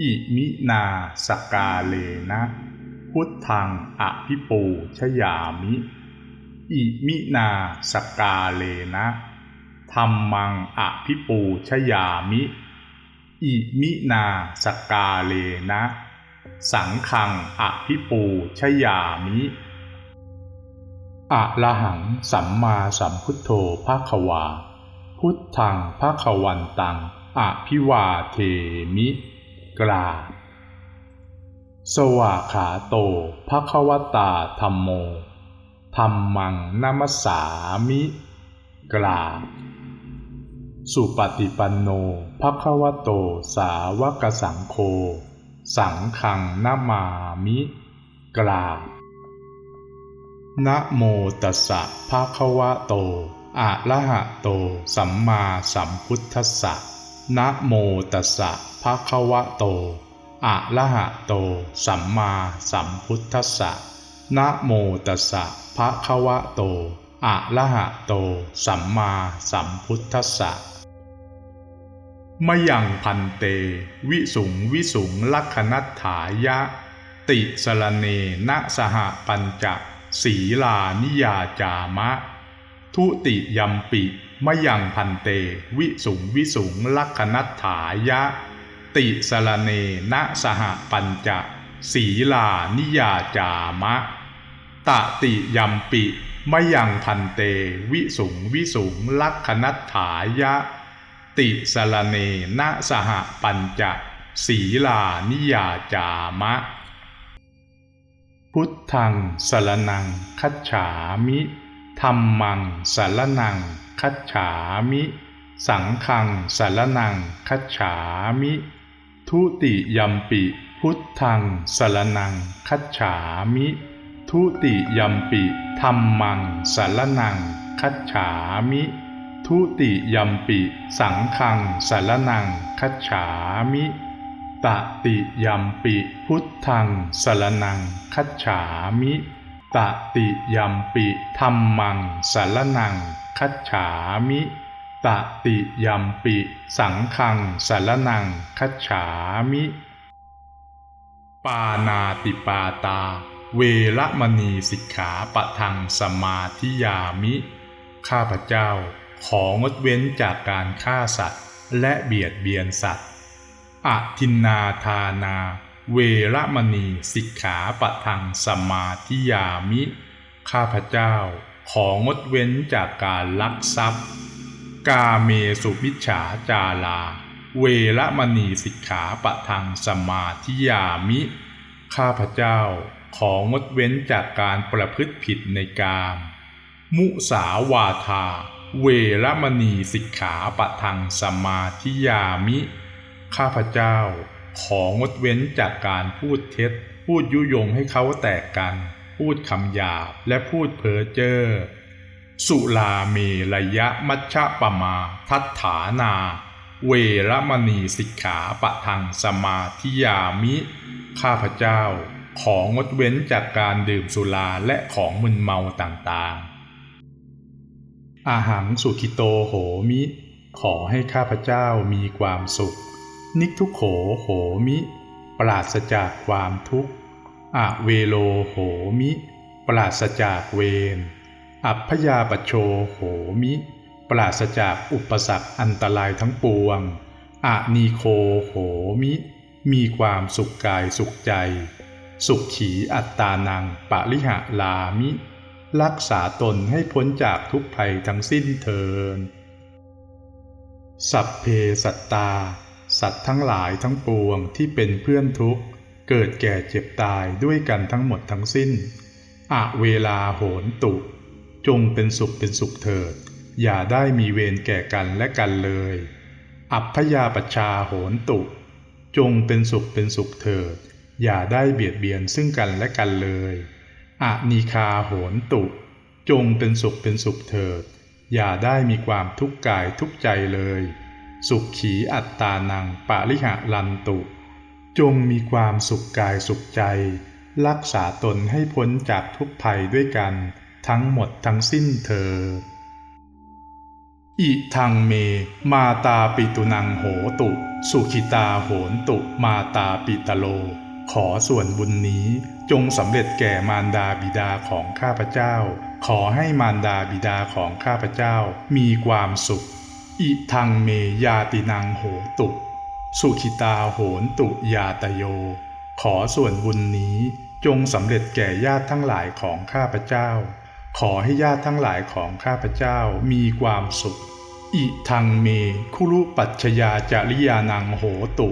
อิมินาสกาเลนะ พุทธังอภิปูชยามิ อิมินาสกาเลนะธรรมังอภิปูชยามิ อิมินาสกาเลนะ สังฆังอภิปูชยามิอะระหังสัมมาสัมพุทโธภาควา พุทธังภาควันตังอภิวาเทมิ กราบ สวาขาโตภะคะวตาธรรมโมธรรมังนัมสสามิ กราบ สุปฏิปันโนภะคะวโตสาวกสังโฆสังฆังนามามิ กราบนะโมตัสสะภะคะวะโต อะระหะโต สัมมาสัมพุทธัสสะ นะโมตัสสะภะคะวะโต อะระหะโต สัมมาสัมพุทธัสสะ นะโมตัสสะภะคะวะโต อะระหะโต สัมมาสัมพุทธัสสะมยังพันเต วิสุงวิสุงลักขณัฐายะ ติสรเนนะสหปัญจศีลานิยาจามะ ทุติยัมปิมยังพันเต วิสุงวิสุงลักขณัฐายะ ติสรเนนะสหปัญจศีลานิยาจามะ ตติยัมปิมยังพันเต วิสุงวิสุงลักขณัฐายะ ติสรเนนะสหปัญจศีลานิยาจามะ พุทธังสรนังคัจฉามิ ธรรมังสรนัง คัจฉามิ สังฆังสรนัง คัจฉามิ ทุติยัมปิ พุทธังสรนัง คัจฉามิ ทุติยัมปิธรรมังสรนัง คัจฉามิ ทุติยัมปิ สังฆังสรนัง คัจฉามิตติยัมปิ พุทธังสรนัง คัจฉามิ ตติยัมปิธรรมังสารนังคัจฉามิตติยัมปิ สังฆังสารนังคัจฉามิ ปานาติปาตา เวระมณีสิกขาปะทังสมาธิยามิ ข้าพเจ้าของดเว้นจากการฆ่าสัตว์ และเบียดเบียนสัตว์ อทินนาทานา เวระมณีสิกขาปะทังสมาธิยามิ ข้าพเจ้าของดเว้นจากการลักทรัพย์ กาเมสุมิจฉาจาลา เวระมณีสิกขาปะทังสมาธิยามิ ข้าพเจ้าของดเว้นจากการประพฤติผิดในกาม มุสาวาทา เวระมณีสิกขาปะทังสมาธิยามิ ข้าพเจ้า ของดเว้นจากการพูดเท็จ พูดยุยงให้เขาแตกกัน พูดคำหยาบและพูดเพ้อเจ้อสุลาเมระยะมัชฌะปมา ทัฏฐานา เวรมณีสิกขาปะทังสมาธิยามิ ข้าพเจ้า ของงดเว้นจากการดื่มสุราและของมึนเมาต่างๆ อาหังสุขิโตโหมิ ขอให้ข้าพเจ้ามีความสุข นิทุโขโหมิ ปราศจากความทุกข์อะเวโลโหมิ ปราศจากเวร อัพยาปโชโหมิ ปราศจากอุปสรรคอันตรายทั้งปวงอะนีโคโหมิ มีความสุขกายสุขใจ สุขขีอัตตานังปะริหะลามิ รักษาตนให้พ้นจากทุกภัยทั้งสิ้นเทินสัพเพสัตตา สัตว์ทั้งหลายทั้งปวงที่เป็นเพื่อนทุกข์ เกิดแก่เจ็บตายด้วยกันทั้งหมดทั้งสิ้นอะเวลาโหนตุ จงเป็นสุขเป็นสุขเถิด อย่าได้มีเวรแก่กันและกันเลย อัพยาปชาโหนตุ จงเป็นสุขเป็นสุขเถิด อย่าได้เบียดเบียนซึ่งกันและกันเลยอะนีคาโหนตุ จงเป็นสุขเป็นสุขเถิด อย่าได้มีความทุกข์กายทุกใจเลย สุขขีอัตตานังปาริหะลันตุ จงมีความสุขกายสุขใจ รักษาตนให้พ้นจากทุกภัยด้วยกัน ทั้งหมดทั้งสิ้นเธอ อิทังเม มาตาปิตุนังโหตุ สุขิตาโหนตุมาตาปิตโล ขอส่วนบุญนี้จงสำเร็จแก่มารดาบิดาของข้าพเจ้า ขอให้มารดาบิดาของข้าพเจ้ามีความสุข อิทังเมยาตินังโหตุ สุขิตาโหนตุยาตโย ขอส่วนบุญนี้จงสำเร็จแก่ญาติทั้งหลายของข้าพเจ้า ขอให้ญาติทั้งหลายของข้าพเจ้ามีความสุข อิทังเมคุรุปัชยาจาริยานังโหตุ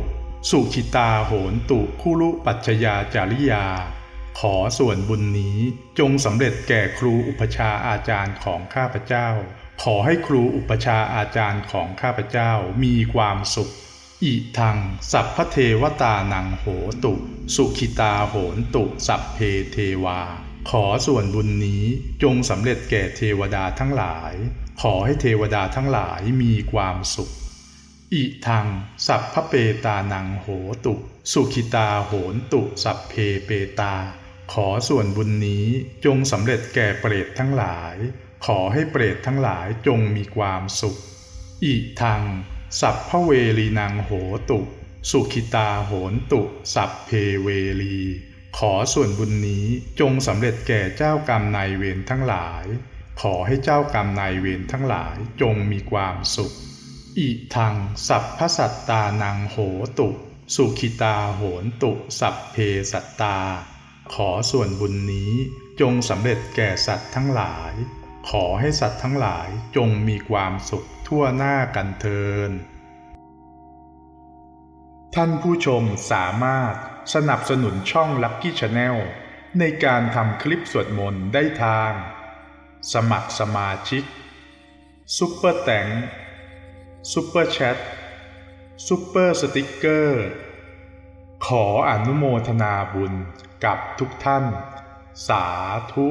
สุขิตาโหนตุคุรุปัชยาจาริยา ขอส่วนบุญนี้จงสำเร็จแก่ครูอุปชาอาจารย์ของข้าพเจ้า ขอให้ครูอุปชาอาจารย์ของข้าพเจ้ามีความสุข อิทัง สัพพเทวตานังโหตุ สุขิตาโหนตุ สัพเพเทวา ขอส่วนบุญนี้จงสำเร็จแก่เทวดาทั้งหลาย ขอให้เทวดาทั้งหลายมีความสุข อิทัง สัพพเปตานังโหตุ สุขิตาโหนตุ สัพเพเปตา ขอส่วนบุญนี้จงสำเร็จแก่เปรตทั้งหลาย ขอให้เปรตทั้งหลายจงมีความสุข อิทัง สัพพเวลีนังโหตุ สุขิตาโหนตุ สัพเพเวลี ขอส่วนบุญนี้จงสำเร็จแก่เจ้ากรรมนายเวรทั้งหลาย ขอให้เจ้ากรรมนายเวรทั้งหลายจงมีความสุข อิทัง สัพพสัตตานังโหตุ สุขิตาโหนตุ สัพเพสัตตา ขอส่วนบุญนี้จงสำเร็จแก่สัตว์ทั้งหลาย ขอให้สัตว์ทั้งหลายจงมีความสุขทั่วหน้ากันเทิน ท่านผู้ชมสามารถสนับสนุนช่อง Lucky Channel ในการทำคลิปสวดมนต์ได้ทาง สมัครสมาชิกซุปเปอร์แตงซุปเปอร์แชทซุปเปอร์สติกเกอร์ ขออนุโมทนาบุญกับทุกท่าน สาธุ